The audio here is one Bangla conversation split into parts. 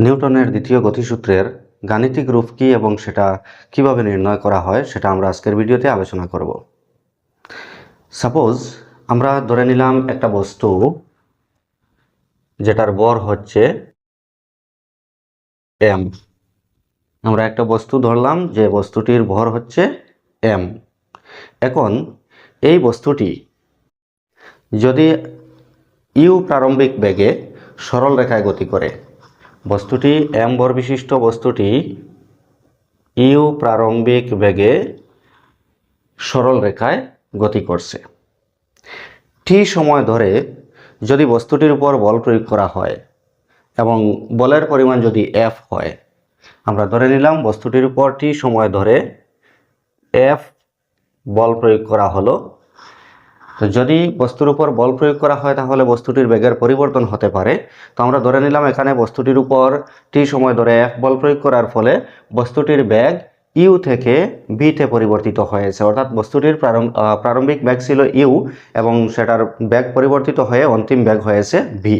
নিউটনের দ্বিতীয় গতিসূত্রের গাণিতিক রূপ কী এবং সেটা কীভাবে নির্ণয় করা হয় সেটা আমরা আজকের ভিডিওতে আলোচনা করব। সাপোজ আমরা ধরে নিলাম একটা বস্তু যেটার বর হচ্ছে এম আমরা একটা বস্তু ধরলাম যে বস্তুটির ভর হচ্ছে এম এখন এই বস্তুটি যদি ইউ প্রারম্ভিক বেগে সরল রেখায় গতি করে বস্তুটি এম ভর বিশিষ্ট বস্তুটি ইউ প্রারম্ভিক বেগে সরল রেখায় গতি করছে। টি সময় ধরে যদি বস্তুটির উপর বল প্রয়োগ করা হয় এবং বলের পরিমাণ যদি এফ হয়, আমরা ধরে নিলাম বস্তুটির উপর টি সময় ধরে এফ বল প্রয়োগ করা হলো তো যদি বস্তুর উপর বল প্রয়োগ করা হয়, তাহলে বস্তুটির বেগের পরিবর্তন হতে পারে। তো আমরা ধরে নিলাম এখানে বস্তুটির উপর টি সময় ধরে এফ বল প্রয়োগ করার ফলে বস্তুটির বেগ ইউ থেকে বিতে পরিবর্তিত হয়েছে। অর্থাৎ বস্তুটির প্রারম্ভ- প্রারম্ভিক ব্যাগ ছিল ইউ এবং সেটার ব্যাগ পরিবর্তিত হয়ে অন্তিম ব্যাগ হয়েছে ভি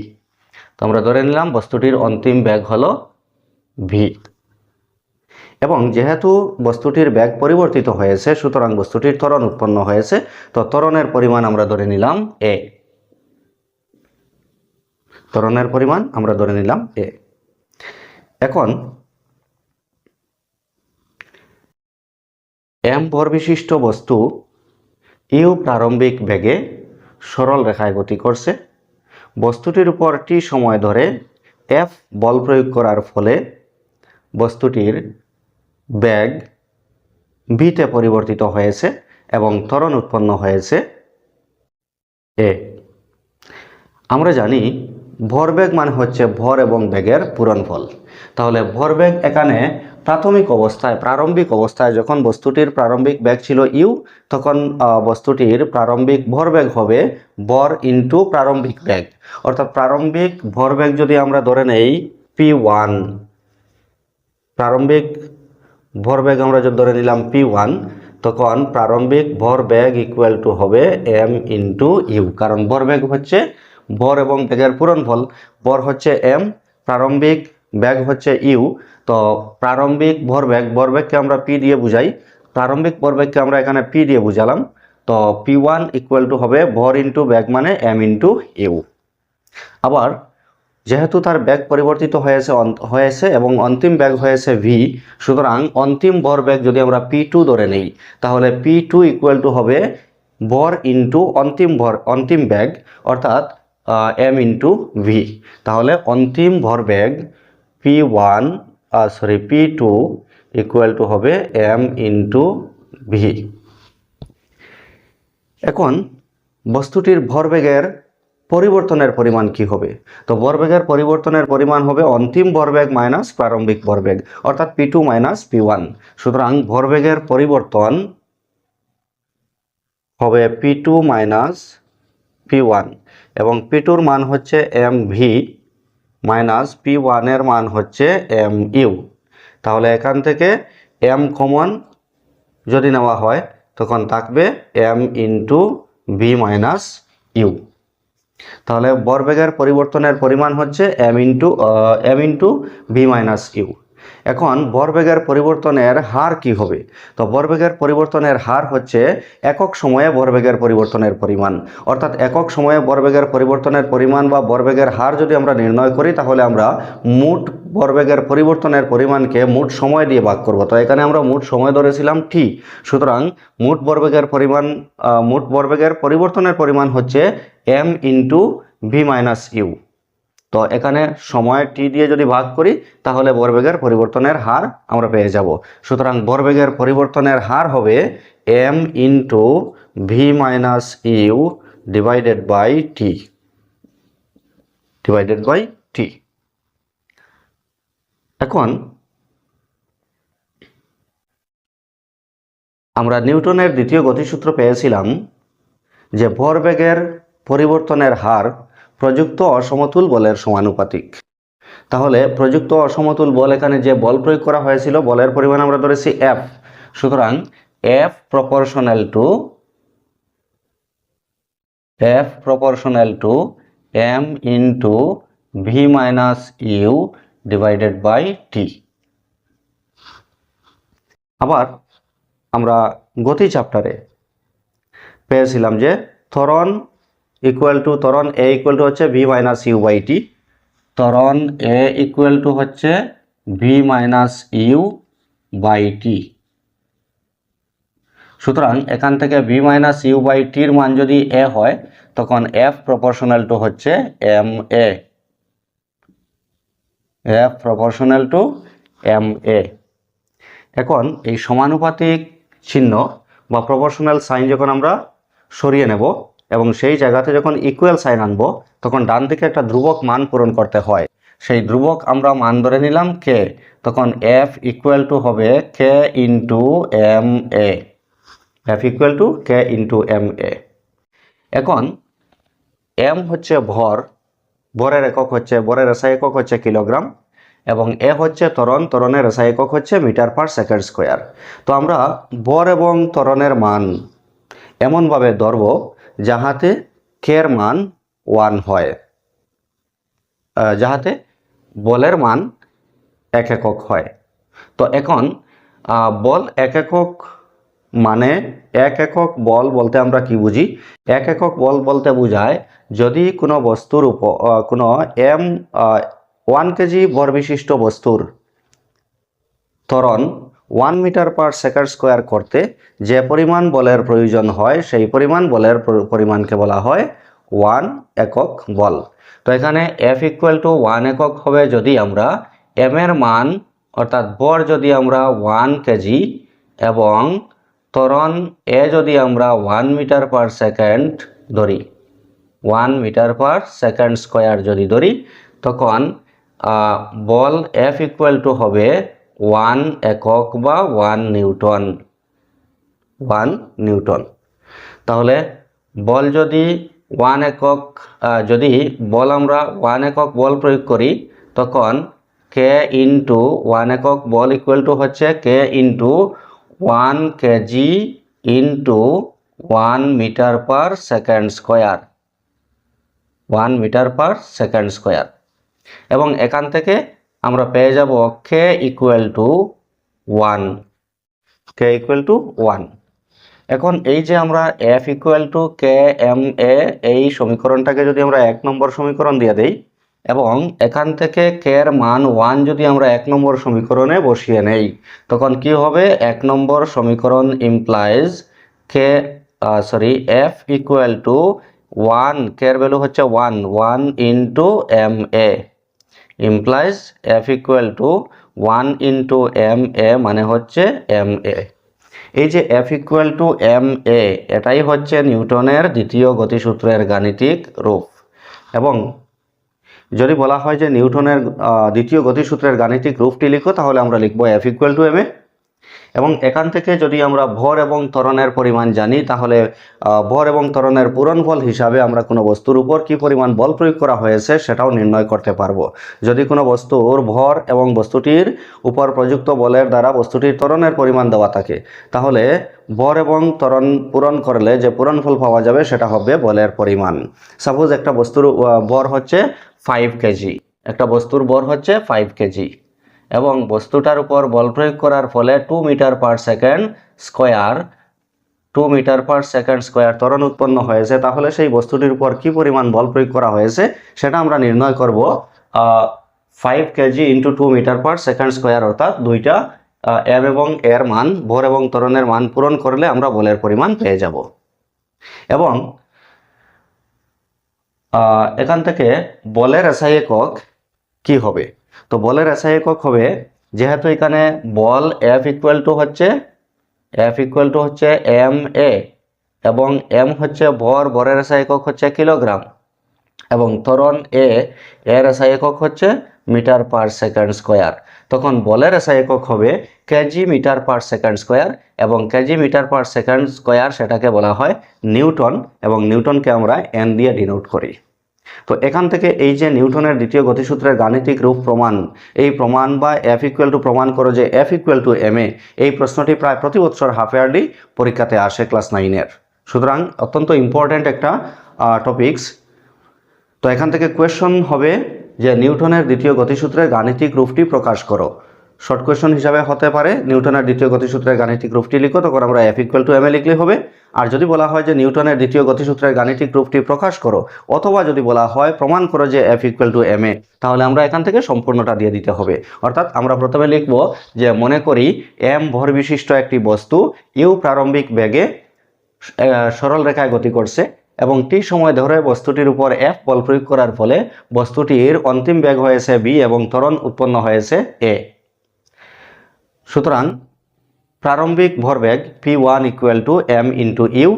তো আমরা ধরে নিলাম বস্তুটির অন্তিম ব্যাগ হলো ভি এবং যেহেতু বস্তুটির ব্যাগ পরিবর্তিত হয়েছে, সুতরাং বস্তুটির ত্বরণ উৎপন্ন হয়েছে, তো ত্বরণের পরিমাণ আমরা ধরে নিলাম এ ত্বরণের পরিমাণ আমরা ধরে নিলাম এ এখন এম ভর বিশিষ্ট বস্তু ইউ প্রারম্ভিক বেগে সরল রেখায় গতি করছে। বস্তুটির উপর টি সময় ধরে এফ বল প্রয়োগ করার ফলে বস্তুটির ব্যাগ বিতে পরিবর্তিত হয়েছে এবং ত্বরণ উৎপন্ন হয়েছে এ আমরা জানি ভরবেগ মানে হচ্ছে ভর এবং বেগের পূরণফল তাহলে ভরবেগ এখানে প্রাথমিক অবস্থায়, প্রারম্ভিক অবস্থায় যখন বস্তুটির প্রারম্ভিক ব্যাগ ছিল ইউ তখন বস্তুটির প্রারম্ভিক ভরবেগ হবে বর ইন্টু প্রারম্ভিক ব্যাগ অর্থাৎ প্রারম্ভিক ভরবেগ যদি আমরা ধরে নেই পি ওয়ান প্রারম্ভিক ভরবেগ আমরা যদি ধরে নিলাম পি ওয়ান তখন প্রারম্ভিক ভরবেগ ইকুয়াল টু হবে এম ইন্টু ইউ কারণ ভরবেগ হচ্ছে ভর এবং বেগের পূরণফল। ভর হচ্ছে এম প্রারম্ভিক বেগ হচ্ছে ইউ তো প্রারম্ভিক ভরবেগ ভরবেগকে আমরা পি দিয়ে বুঝাই। প্রারম্ভিক ভরবেগকে আমরা এখানে পি দিয়ে বুঝালাম। তো পি ওয়ান ইকুয়াল টু হবে ভর ইন্টু বেগ মানে এম ইন্টু ইউ আবার যেহেতু তার ব্যাগ পরিবর্তিত হয়েছে হয়েছে এবং অন্তিম ব্যাগ হয়েছে ভি সুতরাং অন্তিম ভর ব্যাগ যদি আমরা পি টু ধরে নেই, তাহলে পি টু ইকুয়াল টু হবে ভর ইন্টু অন্তিম ভর অন্তিম ব্যাগ, অর্থাৎ এম ইন্টু ভি তাহলে অন্তিম ভর bag P one sorry P two equal to হবে এম ইন্টু ভি এখন, বস্তুটির ভরবেগের পরিবর্তনের পরিমাণ কি হবে? তো বরবেগের পরিবর্তনের পরিমাণ হবে অন্তিম ভরবেগ মাইনাস প্রারম্ভিক ভরবেগ অর্থাৎ P two minus P one সুতরাং ভরবেগের পরিবর্তন হবে P two minus P one এবং পি টুর মান হচ্ছে এম ভি মাইনাস পি ওয়ানের মান হচ্ছে এম ইউ তাহলে এখান থেকে এম কমন যদি নেওয়া হয়, তখন থাকবে M into V minus U তাহলে বরবেগের পরিবর্তনের পরিমাণ হচ্ছে M into M into V minus U এখন বরবেগের পরিবর্তনের হার কি হবে? তো বরবেগের পরিবর্তনের হার হচ্ছে একক সময়ে বরবেগের পরিবর্তনের পরিমাণ। অর্থাৎ একক সময়ে বরবেগের পরিবর্তনের পরিমাণ বা বরবেগের হার যদি আমরা নির্ণয় করি, তাহলে আমরা মোট বরবেগের পরিবর্তনের পরিমাণকে মোট সময় দিয়ে ভাগ করব। তো এখানে আমরা মোট সময় ধরেছিলাম টি সুতরাং মোট বরবেগের পরিমাণ মোট বরবেগের পরিবর্তনের পরিমাণ হচ্ছে M into V minus U তো এখানে সময় টি দিয়ে যদি ভাগ করি, তাহলে বরবেগের পরিবর্তনের হার আমরা পেয়ে যাব। সুতরাং বরবেগের পরিবর্তনের হার হবে M into V minus U divided by T divided by T এখন আমরা নিউটনের দ্বিতীয় গতিসূত্র পেয়েছিলাম যে ভরবেগের পরিবর্তনের হার প্রযুক্ত অসমতুল বলের সমানুপাতিক। তাহলে প্রযুক্ত অসমতুল বল এখানে যে বল প্রয়োগ করা হয়েছিল, বলের পরিমাণ আমরা ধরেছি এফ সুতরাং F proportional to F proportional to M into V minus U divided by T আবার আমরা গতি চ্যাপ্টারে পেয়েছিলাম যে ত্বরণ ইকুয়াল টু ত্বরণ এ ইকুয়াল টু হচ্ছে V minus U by T ত্বরণ এ ইকুয়াল টু হচ্ছে V minus U by T সুতরাং এখান থেকে ভি মাইনাস ইউ বাই টির মান যদি এ হয়, তখন এফ প্রপোর্শনাল টু হচ্ছে M A F proportional to M A এখন এই সমানুপাতিক চিহ্ন বা প্রপোর্শনাল সাইন যখন আমরা সরিয়ে নেব এবং সেই জায়গাতে যখন ইকুয়াল সাইন আনব, তখন ডান দিকে একটা ধ্রুবক মান পূরণ করতে হয়। সেই ধ্রুবক আমরা মান ধরে নিলাম কে তখন এফ ইকুয়াল টু হবে K into M A F equal to K into M A এখন এম হচ্ছে ভর, ভরের একক হচ্ছে, ভরের এসআই একক হচ্ছে কিলোগ্রাম এবং এ হচ্ছে তরণ তরণের এসআই একক হচ্ছে মিটার পার সেকেন্ড স্কোয়ার তো আমরা ভর এবং তরণের মান এমনভাবে ধরব যাহাতে কের মান ওয়ান হয়। যাহাতে বলের মান এক একক হয়। তো এখন বল এক একক মানে এক একক বল বলতে আমরা কি বুঝি? এক একক বল বলতে বোঝায় যদি কোনো বস্তুর আহ, কোনো এম ওয়ান কেজি ভর বিশিষ্ট বস্তুর ত্বরণ one metre per second square করতে যে পরিমাণ বলের প্রয়োজন হয়, সেই পরিমাণ বলের পরিমাণকে বলা হয় ওয়ান একক বল। তো এখানে এফ ইকুয়াল টু ওয়ান একক হবে যদি আমরা এম এর মান, অর্থাৎ বর যদি আমরা ওয়ান কেজি এবং ত্বরণ এ যদি আমরা ওয়ান মিটার পার সেকেন্ড ধরি one metre per second square যদি ধরি, তখন বল এফ ইকুয়াল টু হবে ওয়ান একক বা ওয়ান নিউটন ওয়ান নিউটন। তাহলে বল যদি ওয়ান একক যদি বল আমরা ওয়ান একক বল প্রয়োগ করি, তখন কে ইন্টু ওয়ান একক বল ইকুয়াল টু হচ্ছে K into one KG into one metre per second square. One metre per second square. এবং এখান থেকে আমরা পেয়ে যাব K equal to one K equal to one এখন এই যে আমরা F equal to K M A এই সমীকরণটাকে যদি আমরা এক নম্বর সমীকরণ দিয়ে দেই, এবং এখান থেকে কে এর মান ওয়ান যদি আমরা এক নম্বর সমীকরণে বসিয়ে নেই, তখন কি হবে? এক নম্বর সমীকরণ implies K sorry F equal to one K এর ভ্যালু হচ্ছে one one into M A implies F equal to one into M A মানে হচ্ছে এম এ এই যে F equal to M A এটাই হচ্ছে নিউটনের দ্বিতীয় গতিসূত্রের গাণিতিক রূপ। এবং যদি বলা হয় যে নিউটনের দ্বিতীয় গতিসূত্রের গাণিতিক রূপটি লিখো, তাহলে আমরা লিখব F equal to M A এবং এখান থেকে যদি আমরা ভর এবং ত্বরণের পরিমাণ জানি, তাহলে ভর এবং ত্বরণের পূরণফল হিসাবে আমরা কোনো বস্তুর উপর কি পরিমাণ বল প্রয়োগ করা হয়েছে সেটাও নির্ণয় করতে পারব। যদি কোনো বস্তুর ভর এবং বস্তুটির উপর প্রযুক্ত বলের দ্বারা বস্তুটির ত্বরণের পরিমাণ দেওয়া থাকে, তাহলে ভর এবং ত্বরণ পূরণ করলে যে পূরণফল পাওয়া যাবে সেটা হবে বলের পরিমাণ। সাপোজ একটা বস্তুর ভর হচ্ছে ফাইভ কেজি। একটা বস্তুর ভর হচ্ছে ফাইভ কেজি। এবং বস্তুটার উপর বল প্রয়োগ করার ফলে two metre per second square two metre per second square ত্বরণ উৎপন্ন হয়েছে। তাহলে সেই বস্তুটির উপর কি পরিমাণ বল প্রয়োগ করা হয়েছে সেটা আমরা নির্ণয় করব five KG into two metre per second square অর্থাৎ দুইটা এম এবং এর মান, ভোর এবং ত্বরণের মান পূরণ করলে আমরা বলের পরিমাণ পেয়ে যাব। এবং এখান থেকে বলের এসআই একক কি হবে? তো বলের এসআই একক হবে, যেহেতু এখানে বল এফ ইকুয়াল টু হচ্ছে, এফ ইকুয়াল টু হচ্ছে এম এ, এবং এম হচ্ছে ভর ভরের এসআই একক হচ্ছে কিলোগ্রাম, এবং ত্বরণ এ, এর এসআই একক হচ্ছে মিটার পার সেকেন্ড স্কোয়ার। তখন বলের এসআই একক হবে KG metre per second square, এবং KG metre per second square সেটাকে বলা হয় নিউটন, এবং নিউটনকে আমরা এন দিয়ে ডিনোট করি। তো এখান থেকে এই যে নিউটনের দ্বিতীয় গতিসূত্রের গাণিতিক রূপ প্রমাণ, এই প্রমাণ বা এফ ইকুয়াল টু প্রমাণ করো যে F equal to M A এই প্রশ্নটি প্রায় প্রতি বছর হাফ ইয়ারলি পরীক্ষাতে আসে ক্লাস নাইনের সুতরাং অত্যন্ত ইম্পর্ট্যান্ট একটা টপিকস তো এখান থেকে কোয়েশন হবে যে নিউটনের দ্বিতীয় গতিসূত্রের গাণিতিক রূপটি প্রকাশ করো। শর্ট কোয়েশ্চন হিসাবে হতে পারে। নিউটনের দ্বিতীয় গতিসূত্রের গাণিতিক রূপটি লিখো, তখন আমরা F equal to M A লিখলে হবে। আর যদি বলা হয় যে নিউটনের দ্বিতীয় গতিসূত্রের গাণিতিক রূপটি প্রকাশ করো, অথবা যদি বলা হয়, প্রমাণ করো যে F equal to M A, তাহলে আমরা এখান থেকে সম্পূর্ণটা দিয়ে দিতে হবে। অর্থাৎ আমরা প্রথমে লিখব যে, মনে করি এম ভর বিশিষ্ট একটি বস্তু ইউ প্রারম্ভিক বেগে সরল রেখায় গতি করছে, এবং টি সময় ধরে বস্তুটির উপর এফ বল প্রয়োগ করার ফলে বস্তুটির অন্তিম বেগ হয়েছে বি এবং ত্বরণ উৎপন্ন হয়েছে এ সুতরাং প্রারম্ভিক ভরবেগ P one equal to M into U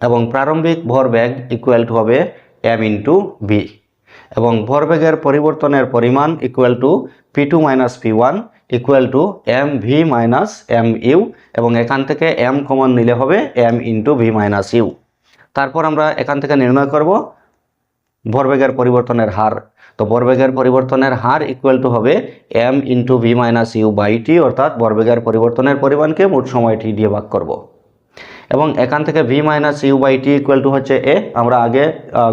এবং প্রারম্ভিক ভরবেগ ইকুয়াল টু হবে এম ইন্টু বি এবং ভরবেগের পরিবর্তনের পরিমাণ equal to P two minus P one equal to M V minus M U এবং এখান থেকে এম কমন নিলে হবে M into V minus U তারপর আমরা এখান থেকে নির্ণয় করব ভরবেগের পরিবর্তনের হার। তো ভরবেগের পরিবর্তনের হার ইকুয়াল টু হবে M into V minus U by T অর্থাৎ ভরবেগের পরিবর্তনের পরিমাণকে মোট সময় টি দিয়ে ভাগ করব। এবং এখান থেকে V minus U by T equal to হচ্ছে এ আমরা আগে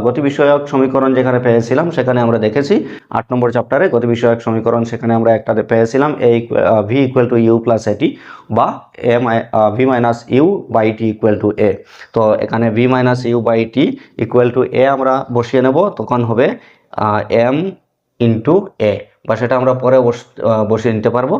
গতি বিষয়ক সমীকরণ যেখানে পেয়েছিলাম সেখানে আমরা দেখেছি, আট নম্বর চ্যাপ্টারে গতি বিষয়ক সমীকরণ সেখানে আমরা একটা পেয়েছিলাম A V equal to U plus A T বা M V minus U by T equal to A তো এখানে V minus U by T equal to A আমরা বসিয়ে নেব, তখন হবে এম ইন্টু এ বা সেটা আমরা পরে বসিয়ে নিতে পারব।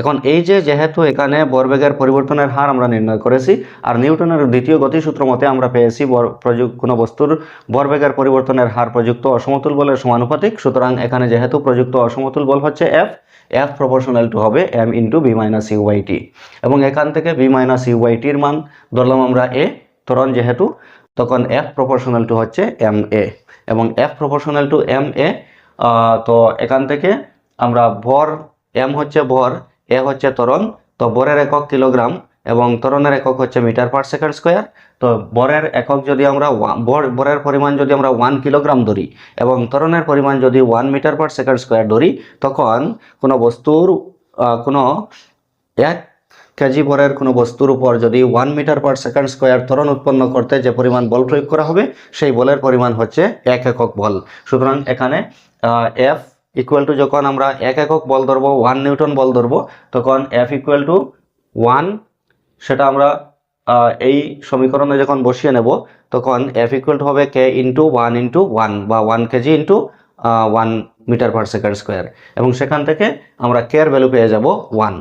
এখন এই যে যেহেতু এখানে বরবেগের পরিবর্তনের হার আমরা নির্ণয় করেছি, আর নিউটনের দ্বিতীয় গতিসূত্র মতে আমরা পেয়েছি প্রযুক্ত কোনো বস্তুর বরবেগের পরিবর্তনের হার প্রযুক্ত অসমতুল বলের সমানুপাতিক। সুতরাং এখানে যেহেতু প্রযুক্ত অসমতুল বল হচ্ছে এফ এফ প্রপোর্শনাল টু হবে M into V minus U by T এবং এখান থেকে বি মাইনাস ইউ বাই টির মান ধরলাম আমরা এ ত্বরণ যেহেতু, তখন এফ প্রপোর্শনাল টু হচ্ছে এম এ এবং F proportional to M A তো এখান থেকে আমরা ভর এম হচ্ছে ভর এ হচ্ছে তরণ তো বরের একক কিলোগ্রাম এবং তরণের একক হচ্ছে মিটার পার সেকেন্ড স্কোয়ার, তো বরের একক যদি আমরা ভরের পরিমাণ যদি আমরা ওয়ান কিলোগ্রাম ধরি এবং তরণের পরিমাণ যদি one metre per second square ধরি, তখন কোনো বস্তুর কোনো এক কেজি ভরের কোনো বস্তুর উপর যদি one metre per second square ত্বরণ উৎপন্ন করতে যে পরিমাণ বল প্রয়োগ করা হবে, সেই বলের পরিমাণ হচ্ছে এক একক বল। সুতরাং এখানে এফ ইকুয়াল টু যখন আমরা এক একক বল ধরবো ওয়ান নিউটন বল ধরবো, তখন এফ ইকুয়াল টু ওয়ান সেটা আমরা এই সমীকরণে যখন বসিয়ে নেব, তখন এফ ইকুয়াল টু হবে K into one into one বা one KG into one metre per second square এবং সেখান থেকে আমরা কে এর ভ্যালু পেয়ে যাব ওয়ান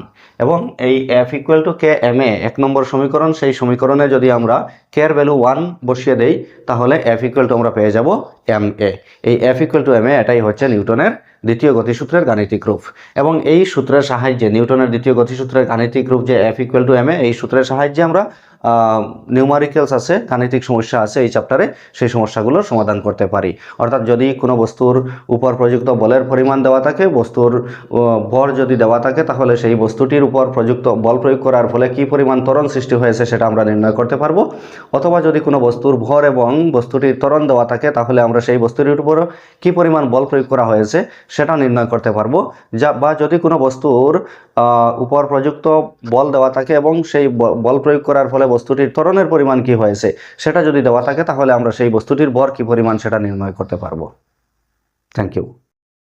এবং এই F equal to K M A এক নম্বর সমীকরণ, সেই সমীকরণে যদি আমরা কে এর ভ্যালু ওয়ান বসিয়ে দেই, তাহলে এফ ইকুয়াল টু আমরা পেয়ে যাব এম এ এই F equal to M A এটাই হচ্ছে নিউটনের দ্বিতীয় গতিসূত্রের গাণিতিক রূপ। এবং এই সূত্রের সাহায্যে, নিউটনের দ্বিতীয় গতিসূত্রের গাণিতিক রূপ যে F equal to M A এই সূত্রের সাহায্যে আমরা নিউমারিক্যালস আছে, গাণিতিক সমস্যা আছে এই চ্যাপ্টারে সেই সমস্যাগুলোর সমাধান করতে পারি। অর্থাৎ যদি কোনো বস্তুর উপর প্রযুক্ত বলের পরিমাণ দেওয়া থাকে, বস্তুর ভর যদি দেওয়া থাকে, তাহলে সেই বস্তুটির উপর প্রযুক্ত বল প্রয়োগ করার ফলে কি পরিমাণ ত্বরণ সৃষ্টি হয়েছে সেটা আমরা নির্ণয় করতে পারব। অথবা যদি কোনো বস্তুর ভর এবং বস্তুটির ত্বরণ দেওয়া থাকে, তাহলে আমরা সেই বস্তুটির উপর কি পরিমাণ বল প্রয়োগ করা হয়েছে সেটা নির্ণয় করতে পারব। যা, বা যদি কোনো বস্তুর উপর প্রযুক্ত বল দেওয়া থাকে এবং সেই বল প্রয়োগ করার ফলে বস্তুটির ত্বরণের পরিমাণ কি হয়েছে সেটা যদি দেওয়া থাকে তাহলে আমরা সেই বস্তুটির বর কি পরিমাণ সেটা নির্ণয় করতে পারব। Thank you